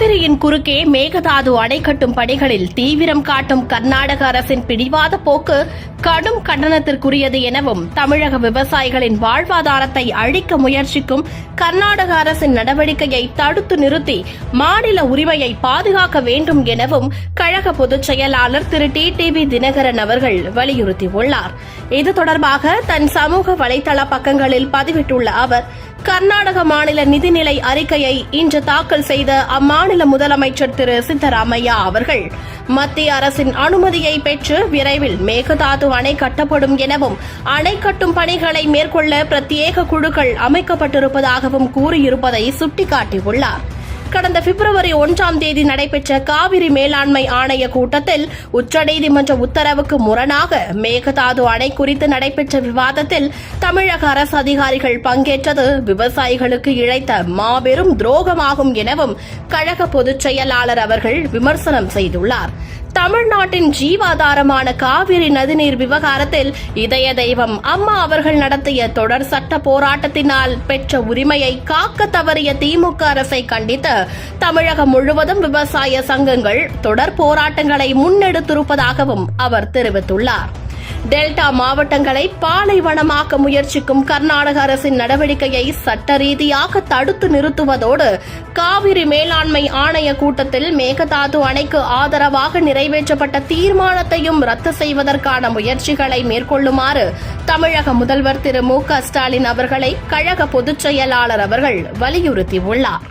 காவிரியின் குறுக்கே மேகதாது அணை கட்டும் பணிகளில் தீவிரம் காட்டும் கர்நாடக அரசின் பிடிவாத போக்கு கடும் கண்டனத்திற்குரியது எனவும் தமிழக விவசாயிகளின் வாழ்வாதாரத்தை அழிக்க முயற்சிக்கும் கர்நாடக அரசின் நடவடிக்கையை தடுத்து நிறுத்தி மாநில உரிமையை பாதுகாக்க வேண்டும் எனவும் கழக பொதுச் செயலாளர் திரு. டி. டிவி தினகரன் அவர்கள் வலியுறுத்தியுள்ளார். இது தொடர்பாக தன் சமூக வலைதள பக்கங்களில் பதிவிட்டுள்ள அவர் கர்நாடக மாநில நிதிநிலை அறிக்கையை இன்று தாக்கல் செய்த அம்மாநில முதலமைச்சர் திரு. சித்தராமையா அவர்கள் மத்திய அரசின் அனுமதியை பெற்று விரைவில் மேகதாது அணை கட்டப்படும் எனவும் அணை கட்டும் பணிகளை மேற்கொள்ள பிரத்யேக குழுக்கள் அமைக்கப்பட்டிருப்பதாகவும் கூறியிருப்பதை சுட்டிக்காட்டியுள்ளார். கடந்த பிப்ரவரி ஒன்றாம் தேதி நடைபெற்ற காவிரி மேலாண்மை ஆணைய கூட்டத்தில் உச்சநீதிமன்ற உத்தரவுக்கு முரணாக மேகதாது அணை குறித்து நடைபெற்ற விவாதத்தில் தமிழக அரசு அதிகாரிகள் பங்கேற்றது. விவசாயிகளுக்கு இழைத்த மாபெரும் துரோகமாகும் எனவும் கழக பொதுச் செயலாளர் அவர்கள் விமர்சனம் செய்துள்ளார். தமிழ்நாட்டின் ஜீவாதாரமான காவிரி நதிநீர் விவகாரத்தில் இதய தெய்வம் அம்மா அவர்கள் நடத்திய தொடர் சட்ட போராட்டத்தினால் பெற்ற உரிமையை காக்க தவறிய திமுக அரசை கண்டித்து தமிழகம் முழுவதும் விவசாய சங்கங்கள் தொடர் போராட்டங்களை முன்னெடுத்திருப்பதாகவும் அவர் தெரிவித்துள்ளார். டெல்டா மாவட்டங்களை பாலைவனமாக்க முயற்சிக்கும் கர்நாடக அரசின் நடவடிக்கையை சட்ட ரீதியாக தடுத்து நிறுத்துவதோடு காவிரி மேலாண்மை ஆணைய கூட்டத்தில் மேகதாது அணைக்கு ஆதரவாக நிறைவேற்றப்பட்ட தீர்மானத்தையும் ரத்து செய்வதற்கான முயற்சிகளை மேற்கொள்ளுமாறு தமிழக முதல்வர் திரு மு க ஸ்டாலின் அவர்களை கழக பொதுச் செயலாளர் அவர்கள் வலியுறுத்தியுள்ளார்.